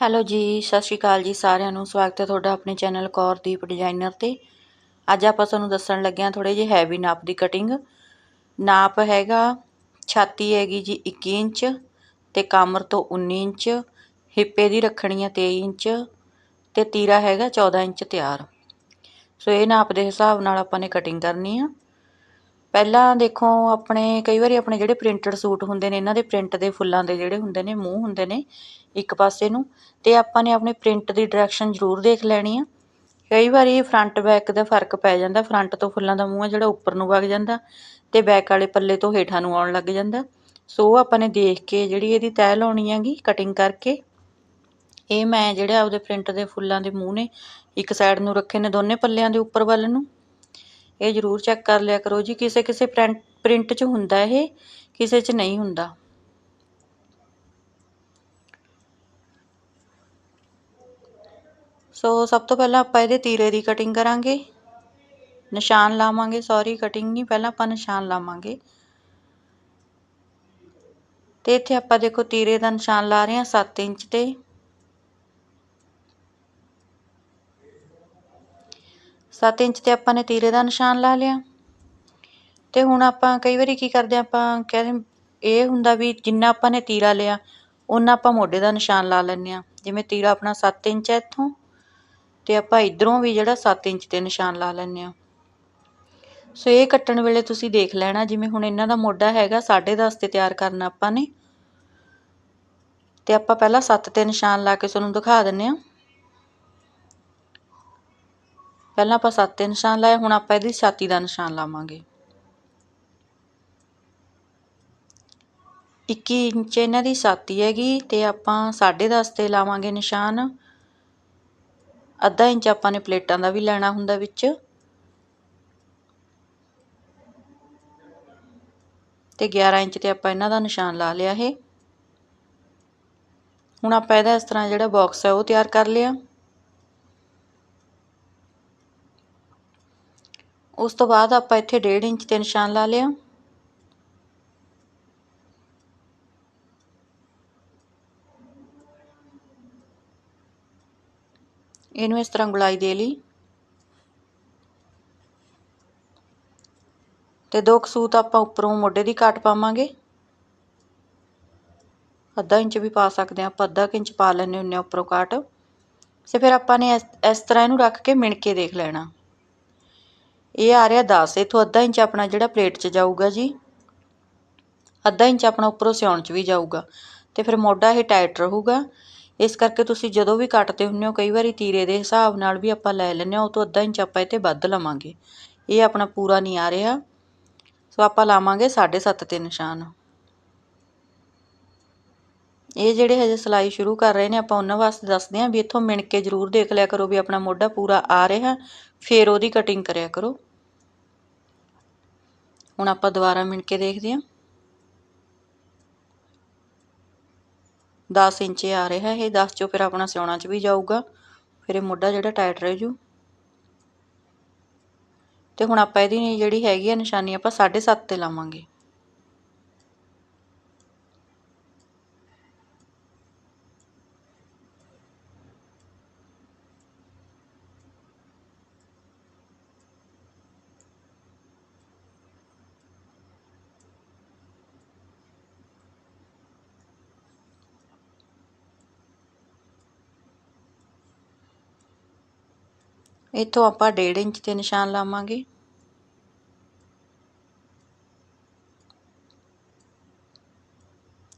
Hello ਜੀ, ਸਤਿ ਸ਼੍ਰੀ ਅਕਾਲ ਜੀ ਸਾਰਿਆਂ ਨੂੰ। ਸਵਾਗਤ ਹੈ ਤੁਹਾਡਾ ਆਪਣੇ ਚੈਨਲ ਕੌਰਦੀਪ ਡਿਜ਼ਾਈਨਰ ਤੇ। ਅੱਜ ਆਪਾਂ ਤੁਹਾਨੂੰ ਦੱਸਣ ਲੱਗੇ ਹਾਂ ਥੋੜੇ ਜਿਹੇ ਹੈਵੀ ਨਾਪ ਦੀ ਕਟਿੰਗ ਨਾਪ ਹੈਗਾ ਛਾਤੀ ਹੈਗੀ ਜੀ 21 ਇੰਚ ਤੇ ਕਮਰ ਤੋਂ 19 ਇੰਚ, ਹਿੱਪੇ ਦੀ ਰੱਖਣੀ ਹੈ 23 ਇੰਚ ਤੇ ਤੀਰਾ ਹੈਗਾ 14 ਇੰਚ ਤਿਆਰ। ਸੋ ਇਹ ਨਾਪ ਦੇ ਹਿਸਾਬ ਨਾਲ ਆਪਾਂ ਨੇ ਕਟਿੰਗ ਕਰਨੀ ਆ। ਪਹਿਲਾਂ ਦੇਖੋ, ਆਪਣੇ ਕਈ ਵਾਰੀ ਆਪਣੇ ਜਿਹੜੇ ਪ੍ਰਿੰਟਡ ਸੂਟ ਹੁੰਦੇ ਨੇ, ਇਹਨਾਂ ਦੇ ਪ੍ਰਿੰਟ ਦੇ ਫੁੱਲਾਂ ਦੇ ਜਿਹੜੇ ਹੁੰਦੇ ਨੇ, ਮੂੰਹ ਹੁੰਦੇ ਨੇ ਇੱਕ ਪਾਸੇ ਨੂੰ ਅਤੇ ਆਪਾਂ ਨੇ ਆਪਣੇ ਪ੍ਰਿੰਟ ਦੀ ਡਾਇਰੈਕਸ਼ਨ ਜ਼ਰੂਰ ਦੇਖ ਲੈਣੀ ਆ। ਕਈ ਵਾਰੀ ਫਰੰਟ ਬੈਕ ਦਾ ਫ਼ਰਕ ਪੈ ਜਾਂਦਾ ਫਰੰਟ ਤੋਂ ਫੁੱਲਾਂ ਦਾ ਮੂੰਹ ਆ ਜਿਹੜਾ ਉੱਪਰ ਨੂੰ ਵਗ ਜਾਂਦਾ ਅਤੇ ਬੈਕ ਵਾਲੇ ਪੱਲੇ ਤੋਂ ਹੇਠਾਂ ਨੂੰ ਆਉਣ ਲੱਗ ਜਾਂਦਾ। ਸੋ ਉਹ ਆਪਾਂ ਨੇ ਦੇਖ ਕੇ ਜਿਹੜੀ ਇਹਦੀ ਤੈਅ ਲਾਉਣੀ ਹੈਗੀ ਕਟਿੰਗ ਕਰਕੇ, ਇਹ ਮੈਂ ਜਿਹੜਾ ਆਪਦੇ ਪ੍ਰਿੰਟ ਦੇ ਫੁੱਲਾਂ ਦੇ ਮੂੰਹ ਨੇ, ਇੱਕ ਸਾਈਡ ਨੂੰ ਰੱਖੇ ਨੇ ਦੋਨੇ ਪੱਲਿਆਂ ਦੇ ਉੱਪਰ ਵੱਲ ਨੂੰ। ਇਹ ਜ਼ਰੂਰ ਚੈੱਕ ਕਰ ਲਿਆ ਕਰੋ ਜੀ, ਕਿਸੇ ਕਿਸੇ ਪ੍ਰਿੰਟ ਪ੍ਰਿੰਟ 'ਚ ਹੁੰਦਾ ਇਹ, ਕਿਸੇ 'ਚ ਨਹੀਂ ਹੁੰਦਾ। ਸੋ ਸਭ ਤੋਂ ਪਹਿਲਾਂ ਆਪਾਂ ਇਹਦੇ ਤੀਰੇ ਦੀ ਕਟਿੰਗ ਕਰਾਂਗੇ। ਨਿਸ਼ਾਨ ਲਾਵਾਂਗੇ ਸੌਰੀ ਕਟਿੰਗ ਨਹੀਂ, ਪਹਿਲਾਂ ਆਪਾਂ ਨਿਸ਼ਾਨ ਲਾਵਾਂਗੇ। ਤੇ ਇੱਥੇ ਆਪਾਂ ਦੇਖੋ ਤੀਰੇ ਦਾ ਨਿਸ਼ਾਨ ਲਾ ਰਹੇ ਹਾਂ 7 ਇੰਚ ਤੇ। ਸੱਤ ਇੰਚ ਤੇ ਆਪਾਂ ਨੇ ਤੀਰੇ ਦਾ ਨਿਸ਼ਾਨ ਲਾ ਲਿਆ। ਤੇ ਹੁਣ ਆਪਾਂ ਕਈ ਵਾਰੀ ਕੀ ਕਰਦੇ ਆਪਾਂ ਕਹਿੰਦੇ ਇਹ ਹੁੰਦਾ ਵੀ ਜਿੰਨਾ ਆਪਾਂ ਨੇ ਤੀਰਾ ਲਿਆ ਉਹਨਾਂ ਆਪਾਂ ਮੋਢੇ ਦਾ ਨਿਸ਼ਾਨ ਲਾ ਲੈਂਦੇ ਆ ਜਿਵੇਂ ਤੀਰਾ ਆਪਣਾ 7 ਇੰਚ ਹੈ ਇੱਥੋਂ, ਤੇ ਆਪਾਂ ਇਧਰੋਂ ਵੀ ਜਿਹੜਾ 7 ਇੰਚ ਤੇ ਨਿਸ਼ਾਨ ਲਾ ਲੈਂਦੇ ਆ ਸੋ ਇਹ ਕੱਟਣ ਵੇਲੇ ਤੁਸੀਂ ਦੇਖ ਲੈਣਾ, ਜਿਵੇਂ ਹੁਣ ਇਹਨਾਂ ਦਾ ਮੋਢਾ ਹੈਗਾ 10.5 ਤੇ ਤਿਆਰ ਕਰਨਾ ਆਪਾਂ ਨੇ। ਤੇ ਆਪਾਂ ਪਹਿਲਾਂ 7 ਤੇ ਨਿਸ਼ਾਨ ਲਾ ਕੇ ਤੁਹਾਨੂੰ ਦਿਖਾ ਦਿੰਨੇ ਆ ਪਹਿਲਾਂ ਆਪਾਂ 7 ਤੇ ਨਿਸ਼ਾਨ ਲਾਇਆ ਹੁਣ ਆਪਾਂ ਇਹਦੀ ਛਾਤੀ ਦਾ ਨਿਸ਼ਾਨ ਲਾਵਾਂਗੇ। 21 ਇੰਚ ਇਹਨਾਂ ਦੀ ਛਾਤੀ ਹੈਗੀ ਤੇ ਆਪਾਂ 10.5 ਤੇ ਲਾਵਾਂਗੇ ਨਿਸ਼ਾਨ। ਅੱਧਾ ਇੰਚ ਆਪਾਂ ਨੇ ਪਲੇਟਾਂ ਦਾ ਵੀ ਲੈਣਾ ਹੁੰਦਾ ਵਿੱਚ। ਤੇ 11 ਇੰਚ ਤੇ ਆਪਾਂ ਇਹਨਾਂ ਦਾ ਨਿਸ਼ਾਨ ਲਾ ਲਿਆ ਇਹ। ਹੁਣ ਆਪਾਂ ਇਹਦਾ ਇਸ ਤਰ੍ਹਾਂ ਜਿਹੜਾ ਬਾਕਸ ਹੈ ਉਹ ਤਿਆਰ ਕਰ ਲਿਆ। ਉਸ ਤੋਂ ਬਾਅਦ ਆਪਾਂ ਇੱਥੇ 1.5 ਇੰਚ ਤੇ ਨਿਸ਼ਾਨ ਲਾ ਲਿਆ ਇਹਨੂੰ ਇਸ ਤਰ੍ਹਾਂ ਗੁਲਾਈ ਦੇ ਲਈ। ਤੇ ਦੋ ਕਸੂਤ ਆਪਾਂ ਉੱਪਰੋਂ ਮੋਢੇ ਦੀ ਕਾਟ ਪਾਵਾਂਗੇ। ਅੱਧਾ ਇੰਚ ਵੀ ਪਾ ਸਕਦੇ ਆਪਾਂ ਅੱਧਾ ਇੰਚ ਪਾ ਲੈਣੇ ਹੁੰਨੇ ਉੱਪਰੋਂ ਕਾਟ ਤੇ ਫਿਰ ਆਪਾਂ ਨੇ ਇਸ ਤਰ੍ਹਾਂ ਇਹਨੂੰ ਰੱਖ ਕੇ ਮਿਣ ਕੇ ਦੇਖ ਲੈਣਾ। ਇਹ ਆ ਰਿਹਾ 10 ਇਥੋਂ ਅੱਧਾ ਇੰਚ ਆਪਣਾ ਜਿਹੜਾ ਪਲੇਟ 'ਚ ਜਾਊਗਾ ਜੀ, ਅੱਧਾ ਇੰਚ ਆਪਣਾ ਉੱਪਰੋਂ ਸਿਉਣ 'ਚ ਵੀ ਜਾਊਗਾ। ਤੇ ਫਿਰ ਮੋਢਾ ਇਹ ਟਾਈਟ ਰਹੂਗਾ। ਇਸ ਕਰਕੇ ਤੁਸੀਂ ਜਦੋਂ ਵੀ ਕੱਟਦੇ ਹੁੰਦੇ ਹੋ, ਕਈ ਵਾਰੀ ਤੀਰੇ ਦੇ ਹਿਸਾਬ ਨਾਲ ਵੀ ਆਪਾਂ ਲੈ ਲੈਂਦੇ ਹਾਂ, ਉਹ ਤੋਂ ਅੱਧਾ ਇੰਚ ਆਪਾਂ ਇੱਥੇ ਵੱਧ ਲਵਾਂਗੇ। ਇਹ ਆਪਣਾ ਪੂਰਾ ਨਹੀਂ ਆ ਰਿਹਾ। ਸੋ ਆਪਾਂ ਲਾਵਾਂਗੇ 7.5 ਤੇ ਨਿਸ਼ਾਨ। ਇਹ ਜਿਹੜੇ ਹਜੇ ਸਲਾਈ ਸ਼ੁਰੂ ਕਰ ਰਹੇ ਨੇ, ਆਪਾਂ ਉਹਨਾਂ ਵਾਸਤੇ ਦੱਸਦੇ ਹਾਂ ਵੀ ਇੱਥੋਂ ਮਿਣ ਕੇ ਜ਼ਰੂਰ ਦੇਖ ਲਿਆ ਕਰੋ ਵੀ ਆਪਣਾ ਮੋਢਾ ਪੂਰਾ ਆ ਰਿਹਾ। ਫੇਰ ਉਹਦੀ ਕਟਿੰਗ ਕਰਿਆ ਕਰੋ। ਹੁਣ ਆਪਾਂ ਦੁਬਾਰਾ ਮਿਣ ਕੇ ਦੇਖਦੇ ਹਾਂ। 10 ਇੰਚ ਆ ਰਿਹਾ ਇਹ 10 ਚੋਂ ਫਿਰ ਆਪਣਾ ਸਿਉਣਾ 'ਚ ਵੀ ਜਾਊਗਾ। ਫਿਰ ਇਹ ਮੋਢਾ ਜਿਹੜਾ ਟਾਈਟ ਰਹਿ ਜੂ। ਤੇ ਹੁਣ ਆਪਾਂ ਇਹਦੀ ਜਿਹੜੀ ਹੈਗੀ ਆ ਨਿਸ਼ਾਨੀ ਆਪਾਂ 7.5 ਤੇ ਲਾਵਾਂਗੇ। ਇੱਥੋਂ ਆਪਾਂ 1.5 ਇੰਚ ਤੇ ਨਿਸ਼ਾਨ ਲਾਵਾਂਗੇ।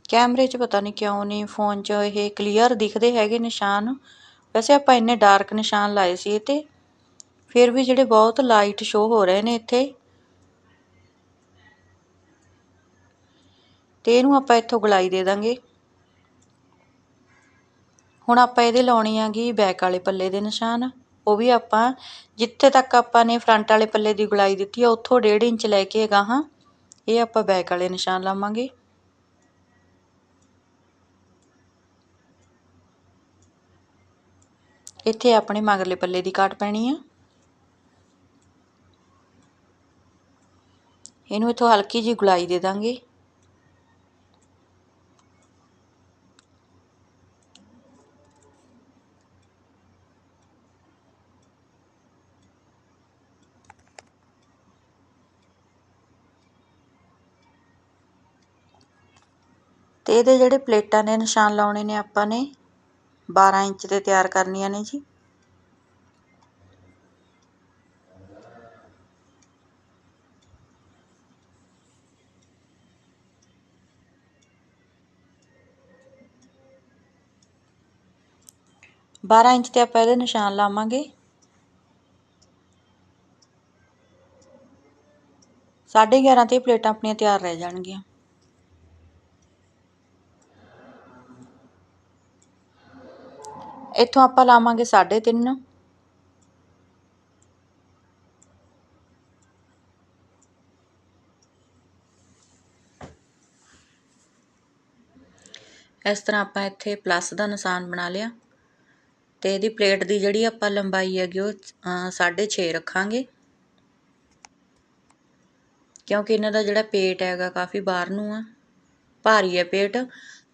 ਕੈਮਰੇ 'ਚ ਪਤਾ ਨਹੀਂ ਕਿਉਂ ਨਹੀਂ, ਫੋਨ 'ਚ ਇਹ ਕਲੀਅਰ ਦਿਖਦੇ ਹੈਗੇ ਨਿਸ਼ਾਨ। ਵੈਸੇ ਆਪਾਂ ਇੰਨੇ ਡਾਰਕ ਨਿਸ਼ਾਨ ਲਾਏ ਸੀ ਇਹ ਤੇ। ਫਿਰ ਵੀ ਜਿਹੜੇ ਬਹੁਤ ਲਾਈਟ ਸ਼ੋ ਹੋ ਰਹੇ ਨੇ ਇੱਥੇ। ਤੇ ਇਹਨੂੰ ਆਪਾਂ ਇੱਥੋਂ ਗਲਾਈ ਦੇ ਦਾਂਗੇ। ਹੁਣ ਆਪਾਂ ਇਹਦੇ ਲਾਉਣੀ ਆਗੀ ਬੈਕ ਵਾਲੇ ਪੱਲੇ ਦੇ ਨਿਸ਼ਾਨ। ਉਹ ਵੀ ਆਪਾਂ ਜਿੱਥੇ ਤੱਕ ਆਪਾਂ ਨੇ ਫਰੰਟ ਵਾਲੇ ਪੱਲੇ ਦੀ ਗੁਲਾਈ ਦਿੱਤੀ ਆ, ਉੱਥੋਂ ਡੇਢ ਇੰਚ ਲੈ ਕੇ ਗਾਹਾਂ ਇਹ ਆਪਾਂ ਬੈਕ ਵਾਲੇ ਨਿਸ਼ਾਨ ਲਾਵਾਂਗੇ। ਇੱਥੇ ਆਪਣੇ ਮਗਰਲੇ ਪੱਲੇ ਦੀ ਕਾਟ ਪੈਣੀ ਆ। ਇਹਨੂੰ ਇਥੋਂ ਹਲਕੀ ਜੀ ਗੁਲਾਈ ਦੇ ਦਾਂਗੇ। ਅਤੇ ਇਹਦੇ ਜਿਹੜੇ ਪਲੇਟਾਂ ਦੇ ਨਿਸ਼ਾਨ ਲਾਉਣੇ ਨੇ ਆਪਾਂ ਨੇ 12 ਇੰਚ 'ਤੇ ਤਿਆਰ ਕਰਨੀਆਂ ਨੇ ਜੀ। ਬਾਰਾਂ ਇੰਚ ਤੇ ਆਪਾਂ ਇਹਦੇ ਨਿਸ਼ਾਨ ਲਾਵਾਂਗੇ। ਸਾਢੇ 11 ਤੇ ਪਲੇਟਾਂ ਆਪਣੀਆਂ ਤਿਆਰ ਰਹਿ ਜਾਣਗੀਆਂ। ਇੱਥੋਂ ਆਪਾਂ ਲਾਵਾਂਗੇ 3.5 ਇਸ ਤਰ੍ਹਾਂ ਆਪਾਂ ਇੱਥੇ ਪਲੱਸ ਦਾ ਨਿਸ਼ਾਨ ਬਣਾ ਲਿਆ। ਤੇ ਇਹਦੀ ਪਲੇਟ ਦੀ ਜਿਹੜੀ ਆਪਾਂ ਲੰਬਾਈ ਹੈਗੀ ਉਹ 6.5 ਰੱਖਾਂਗੇ। ਕਿਉਂਕਿ ਇਹਨਾਂ ਦਾ ਜਿਹੜਾ ਪੇਟ ਹੈਗਾ ਕਾਫੀ ਬਾਹਰ ਨੂੰ ਆ। ਭਾਰੀ ਹੈ ਪੇਟ।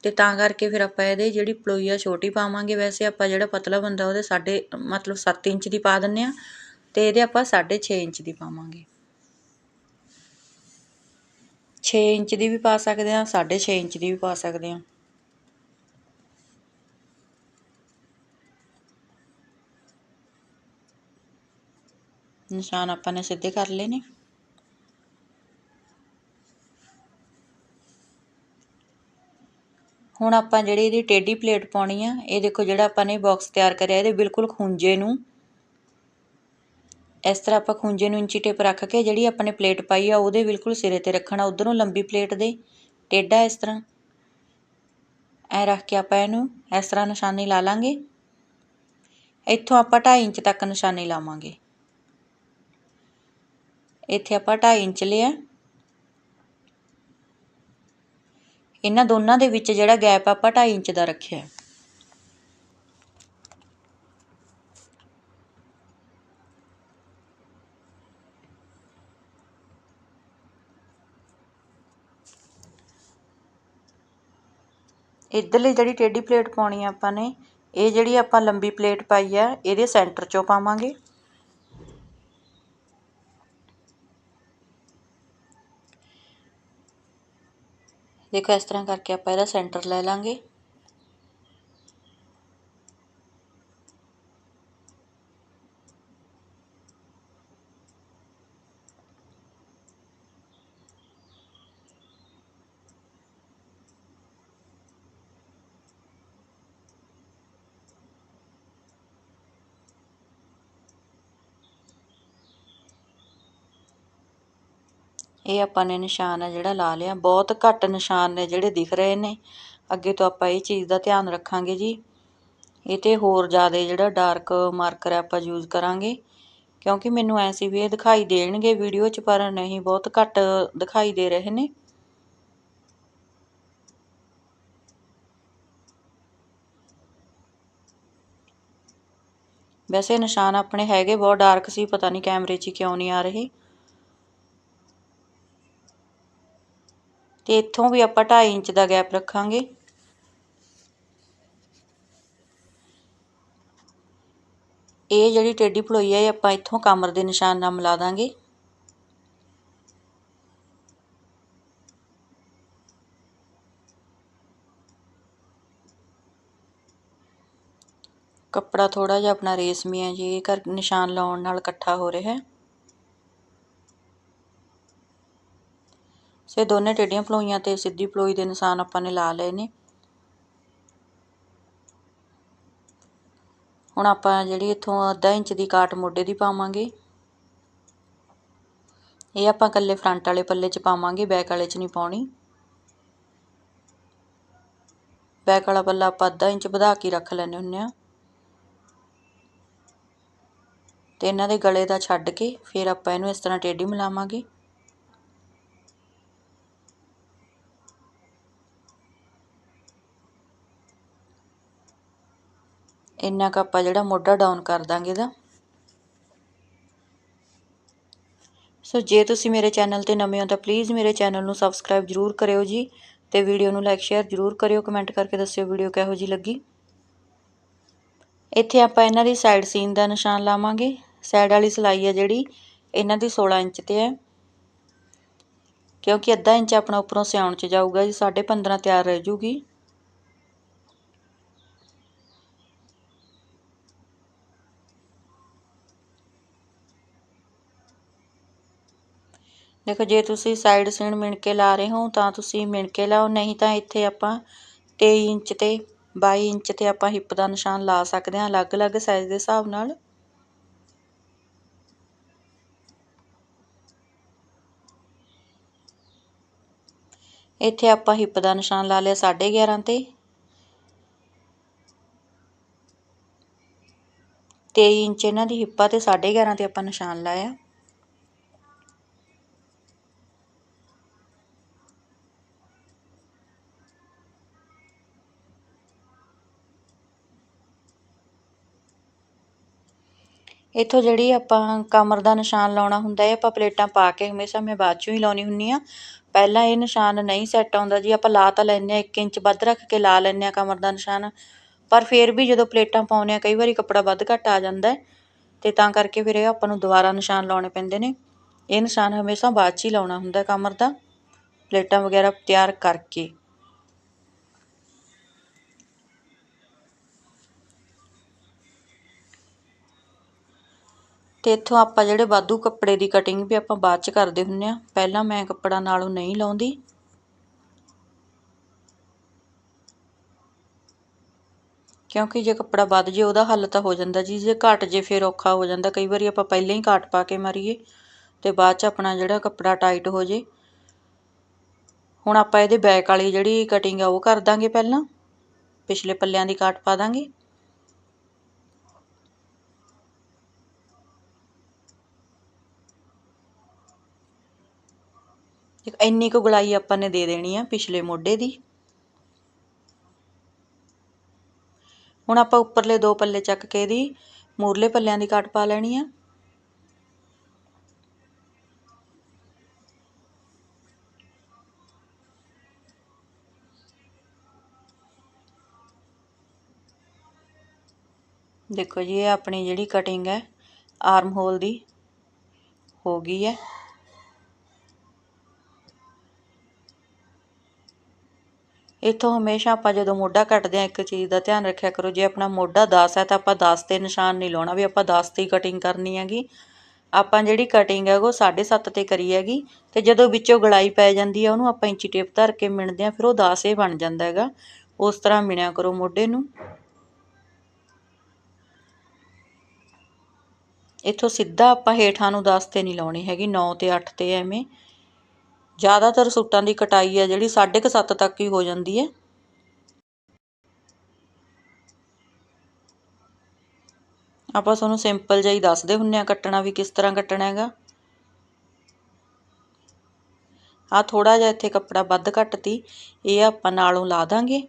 ਅਤੇ ਤਾਂ ਕਰਕੇ ਫਿਰ ਆਪਾਂ ਇਹਦੇ ਜਿਹੜੀ ਪਲੋਈ ਆ ਛੋਟੀ ਪਾਵਾਂਗੇ, ਵੈਸੇ ਆਪਾਂ ਜਿਹੜਾ ਪਤਲਾ ਬੰਦਾ ਉਹਦੇ ਸਾਢੇ, ਮਤਲਬ ਸੱਤ ਇੰਚ ਦੀ ਪਾ ਦਿੰਦੇ ਹਾਂ ਅਤੇ ਇਹਦੇ ਆਪਾਂ 6.5 ਇੰਚ ਦੀ ਪਾਵਾਂਗੇ। 6 ਇੰਚ ਦੀ ਵੀ ਪਾ ਸਕਦੇ ਹਾਂ, ਸਾਢੇ 6.5 ਇੰਚ ਦੀ ਵੀ ਪਾ ਸਕਦੇ ਹਾਂ। ਨਿਸ਼ਾਨ ਆਪਾਂ ਨੇ ਸਿੱਧੇ ਕਰ ਲਏ ਨੇ। ਹੁਣ ਆਪਾਂ ਜਿਹੜੀ ਇਹਦੀ ਟੇਢੀ ਪਲੇਟ ਪਾਉਣੀ ਆ, ਇਹ ਦੇਖੋ ਜਿਹੜਾ ਆਪਾਂ ਨੇ ਬਾਕਸ ਤਿਆਰ ਕਰਿਆ, ਇਹਦੇ ਬਿਲਕੁਲ ਖੁੰਝੇ ਨੂੰ। ਇਸ ਤਰ੍ਹਾਂ ਆਪਾਂ ਖੁੰਝੇ ਨੂੰ ਇੰਚੀ ਟੇਪ ਰੱਖ ਕੇ ਜਿਹੜੀ ਆਪਾਂ ਨੇ ਪਲੇਟ ਪਾਈ ਆ, ਉਹਦੇ ਬਿਲਕੁਲ ਸਿਰੇ ਤੇ ਰੱਖਣਾ, ਉਧਰੋਂ ਲੰਬੀ ਪਲੇਟ ਦੇ। ਟੇਢਾ ਇਸ ਤਰ੍ਹਾਂ। ਐ ਰੱਖ ਕੇ ਆਪਾਂ ਇਹਨੂੰ ਇਸ ਤਰ੍ਹਾਂ ਨਿਸ਼ਾਨੀ ਲਾ ਲਾਂਗੇ। ਇੱਥੋਂ ਆਪਾਂ 2.5 ਇੰਚ ਤੱਕ ਨਿਸ਼ਾਨੀ ਲਾਵਾਂਗੇ। ਇੱਥੇ ਆਪਾਂ 2.5 ਇੰਚ ਲਿਆ। ਇਹਨਾਂ ਦੋਨਾਂ ਦੇ ਵਿੱਚ ਜਿਹੜਾ ਗੈਪ ਆਪਾਂ 2.5 ਇੰਚ ਦਾ ਰੱਖਿਆ। ਇੱਧਰਲੀ ਜਿਹੜੀ ਟੇਢੀ ਪਲੇਟ ਪਾਉਣੀ ਆ ਆਪਾਂ ਨੇ, ਇਹ ਜਿਹੜੀ ਆਪਾਂ ਲੰਬੀ ਪਲੇਟ ਪਾਈ ਆ, ਇਹਦੇ ਸੈਂਟਰ 'ਚੋਂ ਪਾਵਾਂਗੇ। ਦੇਖੋ ਇਸ ਤਰ੍ਹਾਂ ਕਰਕੇ ਆਪਾਂ ਇਹਦਾ ਸੈਂਟਰ ਲੈ ਲਾਂਗੇ। ਇਹ ਆਪਾਂ ਨੇ ਨਿਸ਼ਾਨ ਹੈ ਜਿਹੜਾ ਲਾ ਲਿਆ। ਬਹੁਤ ਘੱਟ ਨਿਸ਼ਾਨ ਨੇ ਜਿਹੜੇ ਦਿਖ ਰਹੇ ਨੇ। ਅੱਗੇ ਤੋਂ ਆਪਾਂ ਇਹ ਚੀਜ਼ ਦਾ ਧਿਆਨ ਰੱਖਾਂਗੇ ਜੀ। ਇਹ ਤੇ ਹੋਰ ਜ਼ਿਆਦਾ ਜਿਹੜਾ ਡਾਰਕ ਮਾਰਕਰ ਹੈ ਆਪਾਂ ਯੂਜ਼ ਕਰਾਂਗੇ। ਕਿਉਂਕਿ ਮੈਨੂੰ ਐ ਸੀ ਵੀ ਇਹ ਦਿਖਾਈ ਦੇਣਗੇ ਵੀਡੀਓ 'ਚ, ਪਰ ਨਹੀਂ, ਬਹੁਤ ਘੱਟ ਦਿਖਾਈ ਦੇ ਰਹੇ ਨੇ। ਵੈਸੇ ਨਿਸ਼ਾਨ ਆਪਣੇ ਹੈਗੇ, ਬਹੁਤ ਡਾਰਕ ਸੀ, ਪਤਾ ਨਹੀਂ ਕੈਮਰੇ 'ਚ ਕਿਉਂ ਨਹੀਂ ਆ ਰਹੇ। ਤੇ ਇੱਥੋਂ ਵੀ ਆਪਾਂ 2.5 ਇੰਚ ਦਾ ਗੈਪ ਰੱਖਾਂਗੇ। ਇਹ ਜਿਹੜੀ ਟੇਢੀ ਪਲੋਈ ਹੈ ਇਹ ਆਪਾਂ ਇੱਥੋਂ ਕਮਰ ਦੇ ਨਿਸ਼ਾਨ ਨਾਲ ਮਿਲਾ ਦਾਂਗੇ। ਕੱਪੜਾ ਥੋੜਾ ਜਿਹਾ ਆਪਣਾ ਰੇਸ਼ਮੀ ਹੈ ਜੀ, ਇਹ ਕਰ ਨਿਸ਼ਾਨ ਲਾਉਣ ਨਾਲ ਇਕੱਠਾ ਹੋ ਰਿਹਾ। ਹੈ ਸੇ ਦੋਨੇ ਟੇਡੀਆਂ ਪਲੋਈਆਂ ਤੇ ਸਿੱਧੀ ਪਲੋਈ ਦੇ ਨਿਸ਼ਾਨ ਆਪਾਂ ਨੇ ਲਾ ਲਏ ਨੇ। ਹੁਣ ਆਪਾਂ ਜਿਹੜੀ ਇੱਥੋਂ ਅੱਧਾ ਇੰਚ ਦੀ ਕਾਟ ਮੋਢੇ ਦੀ ਪਾਵਾਂਗੇ। ਇਹ ਆਪਾਂ ਇਕੱਲੇ ਫਰੰਟ ਵਾਲੇ ਪੱਲੇ 'ਚ ਪਾਵਾਂਗੇ, ਬੈਕ ਵਾਲੇ 'ਚ ਨਹੀਂ ਪਾਉਣੀ। ਬੈਕ ਵਾਲਾ ਪੱਲਾ ਆਪਾਂ ਅੱਧਾ ਇੰਚ ਵਧਾ ਕੇ ਰੱਖ ਲੈਣੇ ਹੁੰਨੇ ਆ ਤੇ ਇਹਨਾਂ ਦੇ ਗਲੇ ਦਾ ਛੱਡ ਕੇ ਫਿਰ ਆਪਾਂ ਇਹਨੂੰ ਇਸ ਤਰ੍ਹਾਂ ਟੇਢੀ ਮਿਲਾਵਾਂਗੇ। ਇੰਨਾ ਕੁ ਆਪਾਂ ਜਿਹੜਾ ਮੋਢਾ ਡਾਊਨ ਕਰ ਦਾਂਗੇ ਇਹਦਾ। ਸੋ ਜੇ ਤੁਸੀਂ ਮੇਰੇ ਚੈਨਲ ਤੇ ਨਵੇਂ ਹੋ ਤਾਂ ਪਲੀਜ਼ ਮੇਰੇ ਚੈਨਲ ਨੂੰ ਸਬਸਕ੍ਰਾਈਬ ਜਰੂਰ ਕਰਿਓ ਜੀ ਤੇ ਵੀਡੀਓ ਨੂੰ ਲਾਈਕ ਸ਼ੇਅਰ ਜਰੂਰ ਕਰਿਓ ਕਮੈਂਟ ਕਰਕੇ ਦੱਸਿਓ ਵੀਡੀਓ ਕਿਹੋ ਜੀ ਲੱਗੀ। ਇੱਥੇ ਆਪਾਂ ਇਹਨਾਂ ਦੀ ਸਾਈਡ ਸੀਨ ਦਾ ਨਿਸ਼ਾਨ ਲਾਵਾਂਗੇ। ਸਾਈਡ ਵਾਲੀ ਸਲਾਈ ਹੈ ਜਿਹੜੀ, ਇਹਨਾਂ ਦੀ 16 ਇੰਚ ਤੇ ਹੈ। ਕਿਉਂਕਿ ਅੱਧਾ ਇੰਚ ਆਪਣਾ ਉੱਪਰੋਂ ਸਿਆਉਣ 'ਚ ਜਾਊਗਾ ਜੀ 15.5 ਤਿਆਰ ਰਹਿ ਜੂਗੀ। ਦੇਖੋ, ਜੇ ਤੁਸੀਂ ਸਾਈਡ ਸੀਣ ਮਿਣ ਕੇ ਲਾ ਰਹੇ ਹੋ, ਤਾਂ ਤੁਸੀਂ ਮਿਣਕੇ ਲਾਓ, ਨਹੀਂ ਤਾਂ ਇੱਥੇ ਆਪਾਂ 23 ਇੰਚ ਤੇ 22 ਇੰਚ ਤੇ ਆਪਾਂ ਹਿੱਪ ਦਾ ਨਿਸ਼ਾਨ ਲਾ ਸਕਦੇ ਹਾਂ, ਅਲੱਗ-ਅਲੱਗ ਸਾਈਜ਼ ਦੇ ਹਿਸਾਬ ਨਾਲ। ਇੱਥੇ ਆਪਾਂ ਹਿੱਪ ਦਾ ਨਿਸ਼ਾਨ ਲਾ ਲਿਆ 11.5 ਤੇ। 23 ਇੰਚ ਇਹਨਾਂ ਦੀ ਹਿੱਪਾ ਤੇ 11.5 ਤੇ ਆਪਾਂ ਨਿਸ਼ਾਨ ਲਾਇਆ। ਇੱਥੋਂ ਜਿਹੜੀ ਆਪਾਂ ਕਮਰ ਦਾ ਨਿਸ਼ਾਨ ਲਾਉਣਾ ਹੁੰਦਾ ਹੈ ਆਪਾਂ ਪਲੇਟਾਂ ਪਾ ਕੇ ਹਮੇਸ਼ਾ ਮੈਂ ਬਾਅਦ ਚੋਂ ਹੀ ਲਾਉਣੀ ਹੁੰਦੀ ਹਾਂ। ਪਹਿਲਾਂ ਇਹ ਨਿਸ਼ਾਨ ਨਹੀਂ ਸੈੱਟ ਆਉਂਦਾ ਜੀ, ਆਪਾਂ ਲਾ ਤਾਂ ਲੈਂਦੇ ਹਾਂ, ਇੱਕ ਇੰਚ ਵੱਧ ਰੱਖ ਕੇ ਲਾ ਲੈਂਦੇ ਹਾਂ ਕਮਰ ਦਾ ਨਿਸ਼ਾਨ। ਪਰ ਫਿਰ ਵੀ ਜਦੋਂ ਪਲੇਟਾਂ ਪਾਉਂਦੇ ਹਾਂ, ਕਈ ਵਾਰੀ ਕੱਪੜਾ ਵੱਧ ਘੱਟ ਆ ਜਾਂਦਾ ਅਤੇ ਤਾਂ ਕਰਕੇ ਫਿਰ ਇਹ ਆਪਾਂ ਨੂੰ ਦੁਬਾਰਾ ਨਿਸ਼ਾਨ ਲਾਉਣੇ ਪੈਂਦੇ ਨੇ। ਇਹ ਨਿਸ਼ਾਨ ਹਮੇਸ਼ਾ ਬਾਅਦ 'ਚ ਹੀ ਲਾਉਣਾ ਹੁੰਦਾ ਕਮਰ ਦਾ, ਪਲੇਟਾਂ ਵਗੈਰਾ ਤਿਆਰ ਕਰਕੇ। ਅਤੇ ਇੱਥੋਂ ਆਪਾਂ ਜਿਹੜੇ ਵਾਧੂ ਕੱਪੜੇ ਦੀ ਕਟਿੰਗ ਵੀ ਆਪਾਂ ਬਾਅਦ ਚ ਕਰਦੇ ਹੁੰਦੇ ਹਾਂ ਪਹਿਲਾਂ ਮੈਂ ਕੱਪੜਾ ਨਾਲੋਂ ਨਹੀਂ ਲਾਉਂਦੀ। ਕਿਉਂਕਿ ਜੇ ਕੱਪੜਾ ਵੱਧ ਜੇ, ਉਹਦਾ ਹੱਲ ਤਾਂ ਹੋ ਜਾਂਦਾ ਜੀ। ਜੇ ਘਟ ਜੇ, ਫਿਰ ਔਖਾ ਹੋ ਜਾਂਦਾ। ਕਈ ਵਾਰੀ ਆਪਾਂ ਪਹਿਲਾਂ ਹੀ ਕਾਟ ਪਾ ਕੇ ਮਾਰੀਏ ਤੇ ਬਾਅਦ ਚ ਆਪਣਾ ਜਿਹੜਾ ਕੱਪੜਾ ਟਾਈਟ ਹੋ ਜੇ। ਹੁਣ ਆਪਾਂ ਇਹਦੇ ਬੈਕ ਵਾਲੀ ਜਿਹੜੀ ਕਟਿੰਗ ਆ, ਉਹ ਕਰ ਦਾਂਗੇ ਪਹਿਲਾਂ। ਪਿਛਲੇ ਪੱਲਿਆਂ ਦੀ ਕਾਟ ਪਾ ਦਾਂਗੇ। ਇੰਨੀ ਕੁ ਗੁਲਾਈ ਆਪਾਂ ਨੇ ਦੇ ਦੇਣੀ ਆ ਪਿਛਲੇ ਮੋਢੇ ਦੀ। ਹੁਣ ਆਪਾਂ ਉੱਪਰਲੇ ਦੋ ਪੱਲੇ ਚੱਕ ਕੇ ਇਹਦੀ ਮੂਰਲੇ ਪੱਲਿਆਂ ਦੀ ਕੱਟ ਪਾ ਲੈਣੀ ਆ। ਦੇਖੋ ਜੀ, ਇਹ ਆਪਣੀ ਜਿਹੜੀ ਕਟਿੰਗ ਹੈ ਆਰਮ ਹੋਲ ਦੀ ਹੋ ਗਈ ਹੈ। ਇੱਥੋਂ ਹਮੇਸ਼ਾ ਆਪਾਂ ਜਦੋਂ ਮੋਢਾ ਕੱਟਦੇ ਆ ਇੱਕ ਚੀਜ਼ ਦਾ ਧਿਆਨ ਰੱਖਿਆ ਕਰੋ, ਜੇ ਆਪਣਾ ਮੋਢਾ 10 ਹੈ ਤਾਂ ਆਪਾਂ 10 ਤੇ ਨਿਸ਼ਾਨ ਨਹੀਂ ਲਾਉਣਾ ਵੀ ਆਪਾਂ 10 ਤੇ ਕਟਿੰਗ ਕਰਨੀ ਹੈਗੀ। ਆਪਾਂ ਜਿਹੜੀ ਕਟਿੰਗ ਹੈ ਉਹ 7.5 ਤੇ ਕਰੀ ਹੈਗੀ ਤੇ ਜਦੋਂ ਵਿੱਚੋਂ ਗਲਾਈ ਪੈ ਜਾਂਦੀ ਹੈ, ਉਹਨੂੰ ਆਪਾਂ ਇੰਚੀ ਟੇਪ ਧਰ ਕੇ ਮਿਣਦੇ ਆ ਫਿਰ ਉਹ 10 ਹੀ ਬਣ ਜਾਂਦਾ ਹੈਗਾ। ਉਸ ਤਰ੍ਹਾਂ ਮਿਣਿਆ ਕਰੋ ਮੋਢੇ ਨੂੰ। ਇੱਥੋਂ ਸਿੱਧਾ ਆਪਾਂ ਹੇਠਾਂ ਨੂੰ 10 ਤੇ ਨਹੀਂ ਲਾਉਣੀ ਹੈਗੀ 9 ਤੇ 8 ਤੇ ਐਵੇਂ। ਜ਼ਿਆਦਾਤਰ ਸੂਟਾਂ ਦੀ ਕਟਾਈ ਹੈ ਜਿਹੜੀ 7.5 ਤੱਕ ਹੀ ਹੋ ਜਾਂਦੀ ਹੈ ਆਪਾਂ ਤੁਹਾਨੂੰ ਸਿੰਪਲ ਜਿਹਾ ਹੀ ਦੱਸਦੇ ਹੁੰਨੇ ਆ ਕੱਟਣਾ ਵੀ ਕਿਸ ਤਰ੍ਹਾਂ ਕੱਟਣਾ ਹੈਗਾ। ਆ ਥੋੜਾ ਜਿਹਾ ਇੱਥੇ ਕੱਪੜਾ ਵੱਧ ਘੱਟਤੀ ਇਹ ਆਪਾਂ ਨਾਲੋਂ ਲਾ ਦਾਂਗੇ।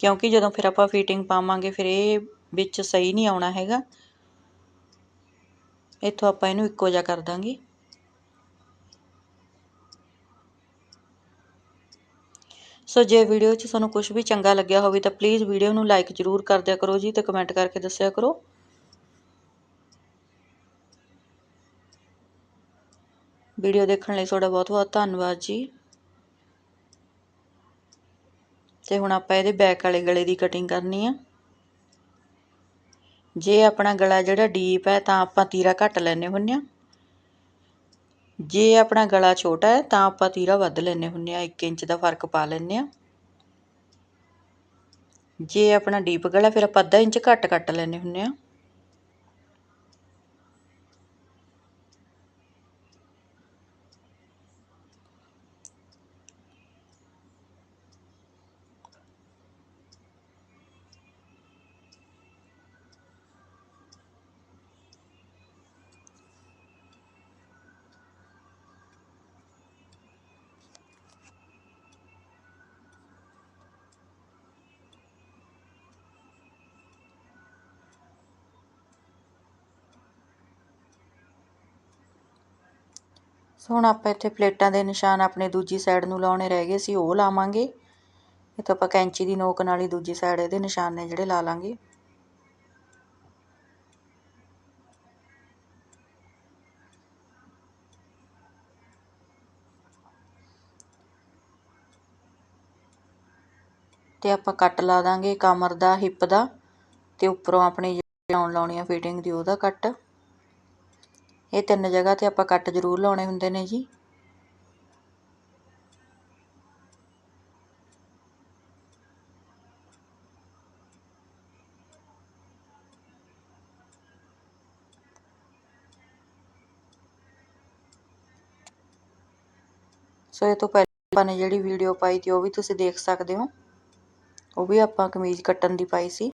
ਕਿਉਂਕਿ ਜਦੋਂ ਫਿਰ ਆਪਾਂ ਫਿਟਿੰਗ ਪਾਵਾਂਗੇ ਫਿਰ ਇਹ ਵਿੱਚ ਸਹੀ ਨਹੀਂ ਆਉਣਾ ਹੈਗਾ। ਇੱਥੋਂ ਆਪਾਂ ਇਹਨੂੰ ਇੱਕੋ ਜਿਹਾ ਕਰ ਦਾਂਗੇ। ਸੋ ਜੇ ਵੀਡੀਓ 'ਚ ਤੁਹਾਨੂੰ ਕੁਝ ਵੀ ਚੰਗਾ ਲੱਗਿਆ ਹੋਵੇ ਤਾਂ ਪਲੀਜ਼ ਵੀਡੀਓ ਨੂੰ ਲਾਈਕ ਜ਼ਰੂਰ ਕਰ ਦਿਆ ਕਰੋ ਜੀ ਤੇ ਕਮੈਂਟ ਕਰਕੇ ਦੱਸਿਆ ਕਰੋ। ਵੀਡੀਓ ਦੇਖਣ ਲਈ ਤੁਹਾਡਾ ਬਹੁਤ ਬਹੁਤ ਧੰਨਵਾਦ ਜੀ। ਤੇ ਹੁਣ ਆਪਾਂ ਇਹਦੇ ਬੈਕ ਵਾਲੇ ਗਲੇ ਦੀ ਕਟਿੰਗ ਕਰਨੀ ਆ। ਜੇ ਆਪਣਾ ਗਲਾ ਜਿਹੜਾ ਡੀਪ ਹੈ ਤਾਂ ਆਪਾਂ ਤੀਰਾ ਘੱਟ ਲੈਣੇ ਹੁੰਨੇ ਆ। ਜੇ ਆਪਣਾ ਗਲਾ ਛੋਟਾ ਹੈ, ਤਾਂ ਆਪਾਂ ਤੀਰਾ ਵੱਧ ਲੈਣੇ ਹੁੰਨੇ ਆ 1 ਇੰਚ ਦਾ ਫ਼ਰਕ ਪਾ ਲੈਣੇ ਆ ਜੇ ਆਪਣਾ ਡੀਪ ਗਲਾ, ਫਿਰ ਆਪਾਂ ਅੱਧਾ ਇੰਚ ਘੱਟ ਕੱਟ ਲੈਣੇ ਹੁੰਨੇ ਆ ਹੁਣ ਆਪਾਂ ਇੱਥੇ ਪਲੇਟਾਂ ਦੇ ਨਿਸ਼ਾਨ ਆਪਣੇ ਦੂਜੀ ਸਾਈਡ ਨੂੰ ਲਾਉਣੇ ਰਹਿ ਗਏ ਸੀ, ਉਹ ਲਾਵਾਂਗੇ। ਇਹ ਆਪਾਂ ਕੈਂਚੀ ਦੀ ਨੋਕ ਨਾਲ ਹੀ ਦੂਜੀ ਸਾਈਡ ਇਹਦੇ ਨਿਸ਼ਾਨ ਨੇ ਜਿਹੜੇ ਲਾ ਲਾਂਗੇ। ਤੇ ਆਪਾਂ ਕੱਟ ਲਾ ਦਾਂਗੇ, ਕਮਰ ਦਾ, ਹਿੱਪ ਦਾ, ਤੇ ਉੱਪਰੋਂ ਆਪਣੀ ਜਿਹੜੀ ਆਉਣ ਲਾਉਣੀ ਆ ਫਿਟਿੰਗ ਦੀ, ਉਹਦਾ ਕੱਟ। ਇਹ ਤਿੰਨ ਜਗ੍ਹਾ ਤੇ ਆਪਾਂ ਕੱਟ ਜ਼ਰੂਰ ਲਾਉਣੇ ਹੁੰਦੇ ਨੇ ਜੀ। ਸੋ ਇਹ ਤੋਂ ਪਹਿਲਾਂ ਆਪਾਂ ਨੇ ਜਿਹੜੀ ਵੀਡੀਓ ਪਾਈ ਤੀ ਉਹ ਵੀ ਤੁਸੀਂ ਦੇਖ ਸਕਦੇ ਹੋ। ਉਹ ਵੀ ਆਪਾਂ ਕਮੀਜ਼ ਕੱਟਣ ਦੀ ਪਾਈ ਸੀ।